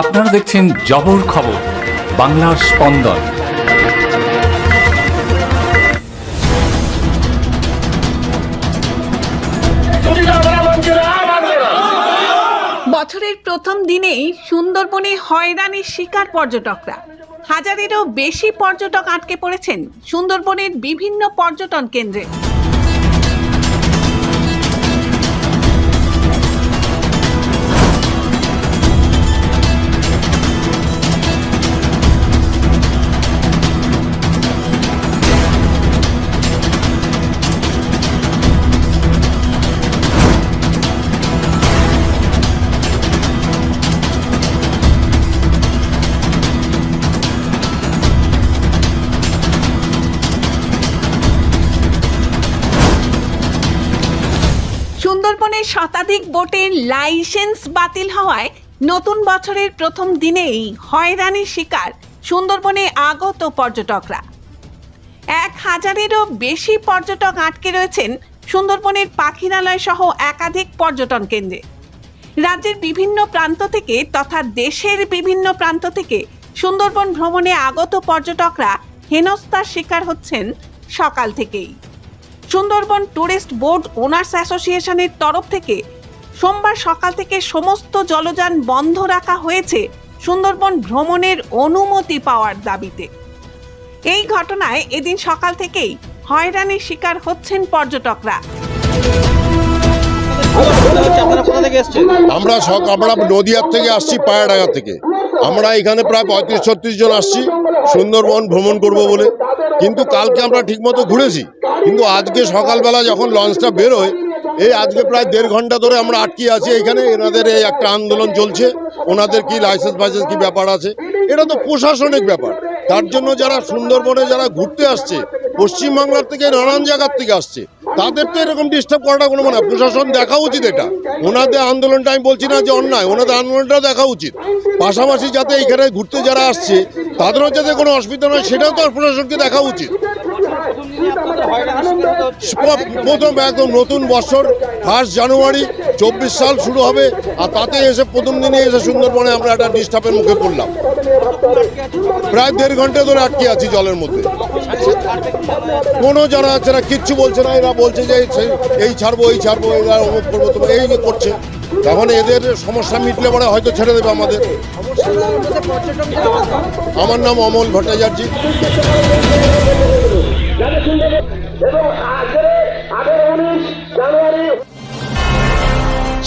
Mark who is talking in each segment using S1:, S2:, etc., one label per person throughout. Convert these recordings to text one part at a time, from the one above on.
S1: আপনারা দেখছেন জবর খবর, বাংলার স্পন্দন।
S2: বছরের প্রথম দিনেই সুন্দরবনে হয়রানির শিকার পর্যটকরা। হাজারেরও বেশি পর্যটক আটকে পড়েছেন সুন্দরবনের বিভিন্ন পর্যটন কেন্দ্রে। শতাধিক বোটের লাইসেন্স বাতিল হওয়ায় নতুন বছরের প্রথম দিনেই হয়রানির শিকার সুন্দরবনে আগত পর্যটকরা। এক হাজারেরও বেশি পর্যটক আটকে রয়েছেন সুন্দরবনের পাখিরালয় সহ একাধিক পর্যটন কেন্দ্রে। রাজ্যের বিভিন্ন প্রান্ত থেকে তথা দেশের বিভিন্ন প্রান্ত থেকে সুন্দরবন ভ্রমণে আগত পর্যটকরা হেনস্থার শিকার হচ্ছেন সকাল থেকেই। সুন্দরবন ট্যুরিস্ট বোর্ড ওনার্স অ্যাসোসিয়েশনের তরফ থেকে সোমবার সকাল থেকে সমস্ত জলযান বন্ধ রাখা হয়েছে সুন্দরবন ভ্রমণের অনুমতি পাওয়ার দাবিতে। এই ঘটনায় এদিন সকাল থেকেই হয়রানির শিকার হচ্ছেন পর্যটকরা।
S3: আমরা সক আমরা নদিয়ার থেকে আসছি, পায়াডাঙ্গা থেকে। আমরা এখানে প্রায় পঁয়ত্রিশ ছত্রিশ জন আসছি সুন্দরবন ভ্রমণ করব বলে। কিন্তু কালকে আমরা ঠিকমতো ঘুরেছি। কিন্তু আজকে সকালবেলা যখন লঞ্চটা বেরোয়, এই আজকে প্রায় দেড় ঘণ্টা ধরে আমরা আটকে আছি এখানে। এনাদের এই একটা আন্দোলন চলছে। ওনাদের কি লাইসেন্স ফাইসেন্স কি ব্যাপার আছে? এটা তো প্রশাসনিক ব্যাপার। তার জন্য যারা সুন্দরবনে যারা ঘুরতে আসছে, পশ্চিমবাংলার থেকে নানান জায়গার থেকে আসছে, তাদের তো এরকম ডিস্টার্ব করাটা কোনো মানে। প্রশাসন দেখা উচিত এটা। ওনাদের আন্দোলনটা আমি বলছি না যে অন্যায়, ওনাদের আন্দোলনটা দেখা উচিত। পাশাপাশি যাতে এখানে ঘুরতে যারা আসছে তাদেরও যাতে কোনো অসুবিধা নয়, সেটাও তো প্রশাসনকে দেখা উচিত। প্রথম একদম নতুন বছর, ফার্স্ট জানুয়ারি, চব্বিশ সাল শুরু হবে, আর তাতে এসে প্রথম দিনে এসে সুন্দরবনে আমরা একটা ডিস্টার্বের মুখে পড়লাম। প্রায় দেড় ঘণ্টা ধরে আটকে আছি জলের মধ্যে। কোনো জানা যাচ্ছে না, কিচ্ছু বলছে না, এরা বলছে যে এই ছাড়বো এই ছাড়বো, এরা অমুক করব তোমার এই করছে। এখন এদের সমস্যা মিটলে পরে হয়তো ছেড়ে দেবে আমাদের। আমার নাম অমল ভট্টাচার্য।
S4: এবং আগের উনিশ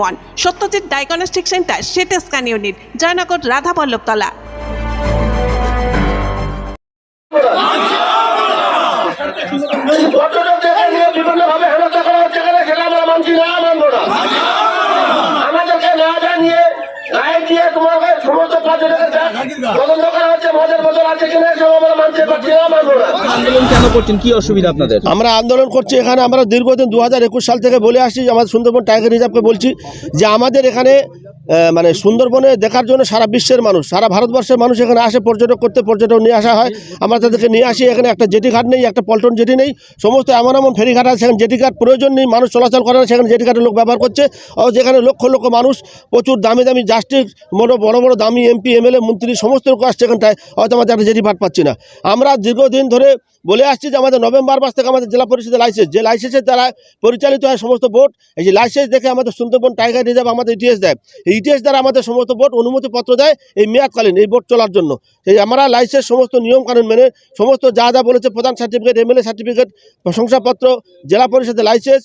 S2: one. Satyajit diagnostic centre, CT scan unit, Joynagar, Radhaballabhtala.
S4: আমাদেরকে না জানিয়ে তোমাকে সমস্ত পর্যটকের তদন্ত করা হচ্ছে, মদের বোতল আছে কিনা সব আমরা
S5: আন্দোলন কেন করছেন? কি অসুবিধা আপনাদের?
S6: আমরা আন্দোলন করছি এখানে আমরা দীর্ঘদিন দু হাজার একুশ সাল থেকে বলে আসছি আমাদের সুন্দরবন টাইগার রিজার্ভকে বলছি যে আমাদের এখানে মানে সুন্দরবনে দেখার জন্য সারা বিশ্বের মানুষ সারা ভারতবর্ষের মানুষ এখানে আসে পর্যটক করতে পর্যটক নিয়ে আসা হয়। আমরা তাদেরকে নিয়ে আসি এখানে একটা জেটি ঘাট নেই একটা পল্টন জেটি নেই। সমস্ত এমন এমন ফেরিঘাট আছে সেখানে জেটি ঘাট প্রয়োজন নেই মানুষ চলাচল করে না সেখানে জেটি ঘাটের লোক ব্যবহার করছে। ও যেখানে লক্ষ লক্ষ মানুষ প্রচুর দামি দামি জাস্টিস বড় বড় বড় দামি এমপি এমএলএ মন্ত্রী সমস্ত লোক আসছে এখানটায়। হয়তো আমাদের একটা জেটি ঘাট পাচ্ছি না। আমরা দীর্ঘদিন ধরে বলে আসছি যে আমাদের নভেম্বর মাস থেকে আমাদের জেলা পরিষদের লাইসেন্স যে লাইসেন্সের দ্বারা পরিচালিত হয় সমস্ত বোট এই যে লাইসেন্স দেখে আমাদের সুন্দরবন টাইগার রিজার্ভ আমাদের ইটিএস দেয়। এই ইটিএস দ্বারা আমাদের সমস্ত বোট অনুমতিপত্র দেয় এই মেয়াদকালীন, এই বোট চলার জন্য। এই আমরা লাইসেন্স সমস্ত নিয়মকানুন মেনে সমস্ত যা যা বলেছে প্রধান সার্টিফিকেট এমএলএ সার্টিফিকেট প্রশংসাপত্র, জেলা পরিষদের লাইসেন্স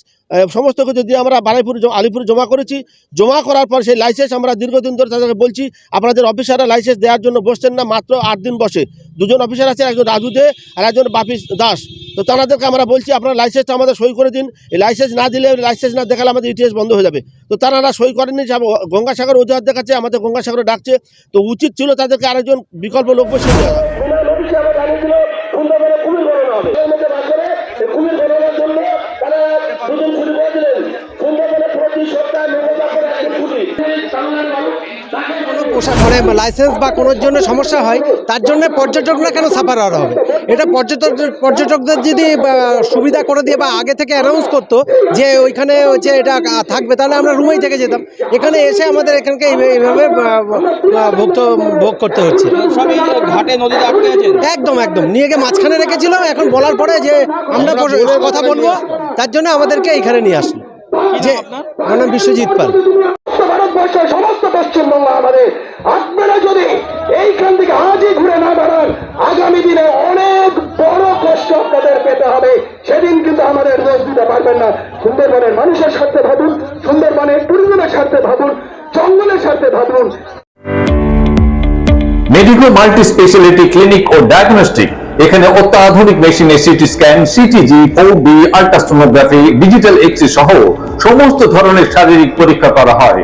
S6: সমস্ত কিছু দিয়ে আমরা বারাইপুর আলিপুর জমা করেছি। জমা করার পর সেই লাইসেন্স আমরা দীর্ঘদিন ধরে তাদেরকে বলছি, আপনাদের অফিসাররা লাইসেন্স দেওয়ার জন্য বসছেন না, মাত্র আট দিন বসে। দুজন অফিসার আছে, একজন রাজু দে আর একজন বাপি দাস। তো তাদেরকে আমরা বলছি, আপনারা লাইসেন্সটা আমাদের সই করে দিন। এই লাইসেন্স না দিলে লাইসেন্স না দেখালে আমাদের ইটিএস বন্ধ হয়ে যাবে। তো তারা সই করেনি গঙ্গাসাগর অজুহাত দেখাচ্ছে, আমাদের গঙ্গাসাগরে ডাকছে। তো উচিত ছিল তাদেরকে আরেকজন বিকল্প লোক
S4: দিলেন সপ্তাহে তাকে
S7: পোশাক মানে লাইসেন্স বা কোনোর জন্য সমস্যা হয় তার জন্য পর্যটকরা কেন সাফার আর হবে? এটা পর্যটক পর্যটকদের যদি সুবিধা করে দিয়ে বা আগে থেকে অ্যানাউন্স করতো যে ওইখানে হচ্ছে এটা থাকবে তাহলে আমরা রুমেই থেকে যেতাম। এখানে এসে আমাদের এখানকে এইভাবে- বা, ভোগ ভোগ করতে হচ্ছে।
S5: ঘাটে নদীতে আটকে আছেন
S7: একদম একদম। নিয়ে গিয়ে মাঝখানে রেখেছিল এখন বলার পরে যে আমরা বস- কথা বলব তার জন্য আমাদেরকে এইখানে নিয়ে আসলো। যে আমার নাম বিশ্বজিৎ পাল।
S4: আপনারা যদি এইখান থেকে আজই ঘুরে না দাঁড়ান আগামী দিনে অনেক বড় কষ্ট আপনাদের পেতে হবে। সেদিন কিন্তু আমাদের দোষ দিতে পারবেন না। সুন্দরবনের মানুষের স্বার্থে ভাবুন, সুন্দরবনের টুরিজমের স্বার্থে ভাবুন, জঙ্গলের স্বার্থে ভাবুন।
S1: মেডিকো মাল্টি স্পেশালিটি ক্লিনিক ও ডায়াগনস্টিক, এখানে অত্যাধুনিক মেশিনে CT scan, CTG four D ultrasonography, digital X সহ সমস্ত ধরনের শারীরিক পরীক্ষা করা হয়।